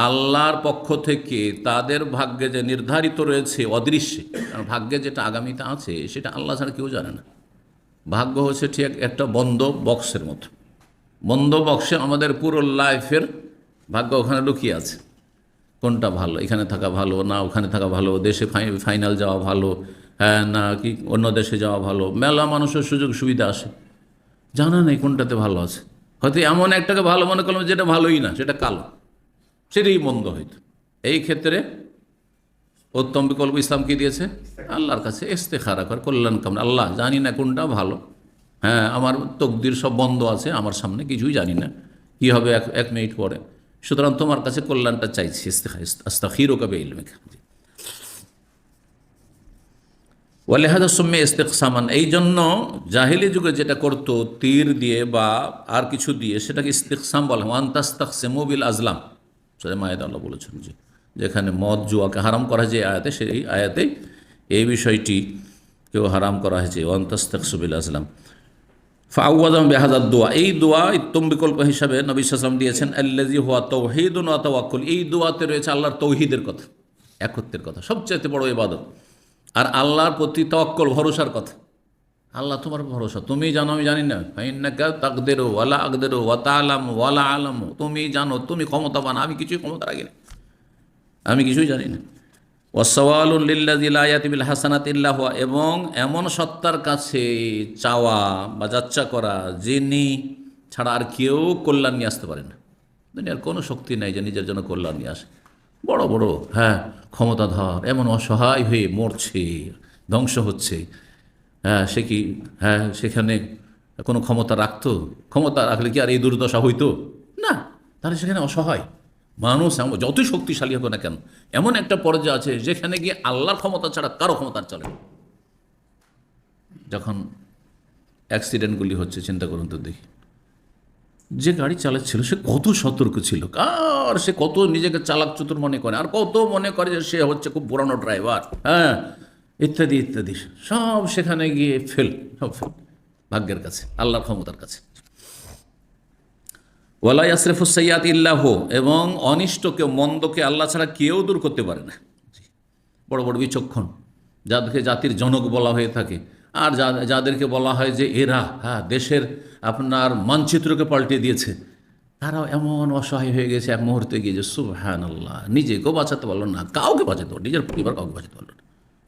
আল্লাহর পক্ষ থেকে তাদের ভাগ্যে যে নির্ধারিত রয়েছে অদৃশ্যে, কারণ ভাগ্যে যেটা আগামীতে আছে, সেটা আল্লাহ ছাড়া কেউ জানে না। ভাগ্য হচ্ছে ঠিক একটা বন্ধ বক্সের মতো। বন্ধ বক্সে আমাদের পুরো লাইফের ভাগ্য ওখানে লুকিয়ে আছে। কোনটা ভালো? এখানে থাকা ভালো, না ওখানে থাকা ভালো, দেশে ফাই- ফাইনাল যাওয়া ভালো হ্যাঁ না কি, অন্য দেশে যাওয়া ভালো, মেলা মানুষের সুযোগ সুবিধা আসে জানা নেই কোনটাতে ভালো আছে। হয়তো এমন একটাকে ভালো মনে করলাম যেটা ভালোই না, সেটা কালো। সেটাই মন্দ হইত। এই ক্ষেত্রে উত্তম বিকল্প ইসলাম কি দিয়েছে? আল্লাহর কাছে এস্তে খারা কর, কল্যাণ কাম আল্লাহ জানি না কোনটা ভালো। হ্যাঁ আমার তকদির সব বন্ধ আছে, আমার সামনে কিছুই জানি না। কি হবে এক এক মিনিট পরে? সুতরাং তোমার কাছে কল্যাণটা চাইছি, ইস্তেখা আস্তাখির কবে ইলমেখা ওয়ালেহাদা সুম্মে ইস্তেকসামান, এই জন্য জাহিলি যুগে যেটা করতো, তীর দিয়ে বা আর কিছু দিয়ে, সেটাকে ইস্তেকসাম বলা। হয় ওয়ান্তাস্তাকসেমুবিল আজলাম। সেটা মায়েদ আল্লাহ বলেছেন যে, যেখানে মদ, জুয়াকে হারাম করা যে আয়াতে, সেই আয়াতে এই বিষয়টি কেউ হারাম করা হয়েছে ওয়ান্তাস্তাকসুবিল আসলাম। ফাউয়াদাম বেহাজার দোয়া। এই দোয়া উত্তম বিকল্প হিসাবে নবী সাসলাম দিয়েছেন আল্লাজি হুয়া তৌহিদুন তাওয়াক্কুল। এই দোয়াতে রয়েছে আল্লাহর তৌহিদের কথা, একত্বের কথা, সবচাইতে বড় ইবাদত। আর আল্লাহর প্রতি তওয়াক্কল, ভরসার কথা। আল্লাহ তোমার ভরসা। তুমি জানো, আমি জানি না। ওয়ালা আকদেরো ওয়াতা আলাম ওয়ালা আলাম। তুমি জানো, তুমি ক্ষমতাবান, আমি কিছুই ক্ষমতা রাখি না আমি কিছুই জানি না। ওয়াসওয়ালুল্লিল্লাজিল হাসানাত ইল্লাহ এবং এমন সত্তার কাছে চাওয়া বা যাচ্চা করা যিনি ছাড়া আর কেউ কল্যাণ নিয়ে আসতে পারে না। দুনিয়ার কোনো শক্তি নাই যে নিজের জন্য কল্যাণ নিয়ে আসে। বড় বড় হ্যাঁ ক্ষমতাধর, এমন অসহায় হয়ে মরছে, ধ্বংস হচ্ছে। হ্যাঁ সে কি হ্যাঁ সেখানে কোনো ক্ষমতা রাখতো? ক্ষমতা রাখলে কি আর এই দুর্দশা হইতো? না, তাহলে সেখানে অসহায়। মানুষ এমন, যতই শক্তিশালী হবে না কেন, এমন একটা পর্যায়ে আছে যেখানে গিয়ে আল্লাহর ক্ষমতা ছাড়া কারও ক্ষমতা চলে। যখন অ্যাক্সিডেন্টগুলি হচ্ছে, চিন্তা করুন তো দেখি। যে গাড়ি চালাচ্ছিল, সে কত সতর্ক ছিল। আর সে কত নিজেকে চালাক চতুর মনে করে, আর কত মনে করে যে সে হচ্ছে খুব পুরানো ড্রাইভার হ্যাঁ ইত্যাদি ইত্যাদি। সব সেখানে গিয়ে ফেল, সব ফেল। ভাগ্যের কাছে, আল্লাহর ক্ষমতার কাছে। ওয়ালাই আশরেফুসাইয়াত ইল্লাহ এবং অনিষ্টকে, মন্দকে আল্লাহ ছাড়া কেউ দূর করতে পারে না। বড় বড় বিচক্ষণ। যাদেরকে জাতির জনক বলা হয়ে থাকে, আর যাদেরকে বলা হয় যে এরা হ্যাঁ দেশের আপনার মানচিত্রকে পাল্টে দিয়েছে, তারাও এমন অসহায় হয়ে গেছে এক মুহূর্তে গিয়ে যে সুবহান আল্লাহ নিজেকেও বাঁচাতে পারল না, কাউকে বাঁচাতে পারল নিজের পরিবার কাউকে বাঁচাতে পারল না।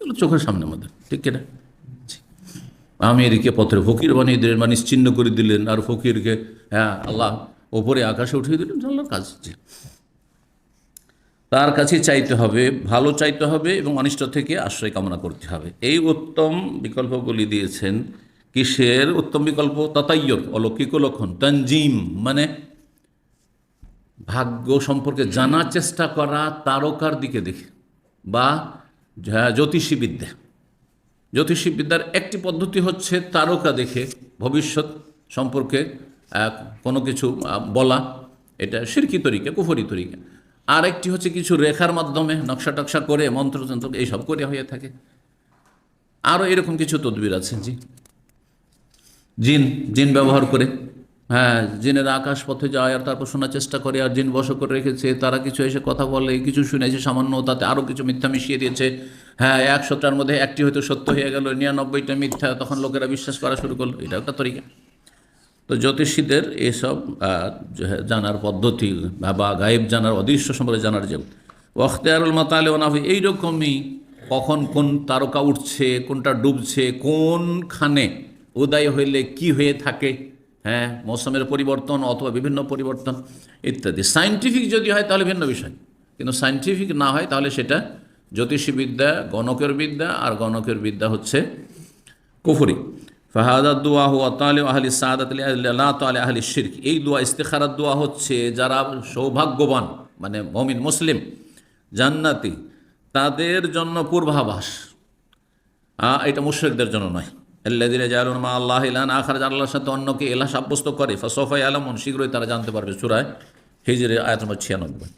এগুলো চোখের সামনে আমাদের ঠিক কিনা। আমেরিকে পথের ফকির বানিয়ে দিলেন বা নিশ্চিন্ন করে দিলেন, আর ফকিরকে হ্যাঁ আল্লাহ ওপরে আকাশে উঠিয়ে দিলেন আল্লাহর কাজ তার কাছে চাইতে হবে, ভালো চাইতে হবে এবং অনিষ্ট থেকে আশ্রয় কামনা করতে হবে। এই উত্তম বিকল্পগুলি দিয়েছেন কিসের উত্তম বিকল্প? ততাইয়র, অলৌকিক লক্ষণ তঞ্জিম মানে ভাগ্য সম্পর্কে জানার চেষ্টা করা তারকার দিকে দেখে বা জ্যোতিষীবিদ্যা। জ্যোতিষীবিদ্যার একটি পদ্ধতি হচ্ছে তারকা দেখে ভবিষ্যৎ সম্পর্কে কোনো কিছু বলা। এটা সিরকি তরিকা, কুফরি তরিকা। আর একটি হচ্ছে কিছু রেখার মাধ্যমে নকশা টকশা করে মন্ত্রতন্ত্র এইসব করে হয়ে থাকে। আরও এরকম কিছু তদবির আছে, জি। জিন জিন ব্যবহার করে। হ্যাঁ জিনের আকাশ পথে যায় আর তারপর শোনার চেষ্টা করে আর জিন বস করে রেখেছে। তারা কিছু এসে কথা বলে, কিছু শুনেছে, সামান্য তাতে আরও কিছু মিথ্যা মিশিয়ে দিয়েছে। হ্যাঁ একশোটার মধ্যে একটি হয়তো সত্য হয়ে গেল, নিরানব্বইটা মিথ্যা তখন লোকেরা বিশ্বাস করা শুরু করল। এটা একটা তরিকা। তো জ্যোতিষীদের এসব জানার পদ্ধতি বা- গায়েব জানার, অদৃশ্য সম্পর্কে জানার যে অখতিয়ারুল মাতালে ওনাফি এইরকমই কখন কোন তারকা উঠছে, কোনটা ডুবছে, কোনখানে উদয় হইলে কি হয়ে থাকে হ্যাঁ মৌসুমের পরিবর্তন অথবা বিভিন্ন পরিবর্তন ইত্যাদি। সায়েন্টিফিক যদি হয় তাহলে ভিন্ন বিষয়। কিন্তু সাইন্টিফিক না হয় তাহলে সেটা জ্যোতিষীবিদ্যা গণকের বিদ্যা আর গণকের বিদ্যা হচ্ছে কুফরি। ফাহাদাত দোয়া হো তালে আহলি সাদাত আহলি শিরক। এই দোয়া ইস্তেখারাত দোয়া হচ্ছে যারা সৌভাগ্যবান মানে মমিন, মুসলিম, জান্নাতি, তাদের জন্য পূর্বাভাস। এটা মুশ্রিকদের জন্য নয়। আল্লাদিনে জালুন মা আল্লাহ ইলান আখার আল্লাহর সাথে অন্যকে এলা সাব্যস্ত করে ফসফাই আলমন শীঘ্রই তারা জানতে পারবে সুরায় হিজরে আয়াত নম্বর ছিয়ানব্বই।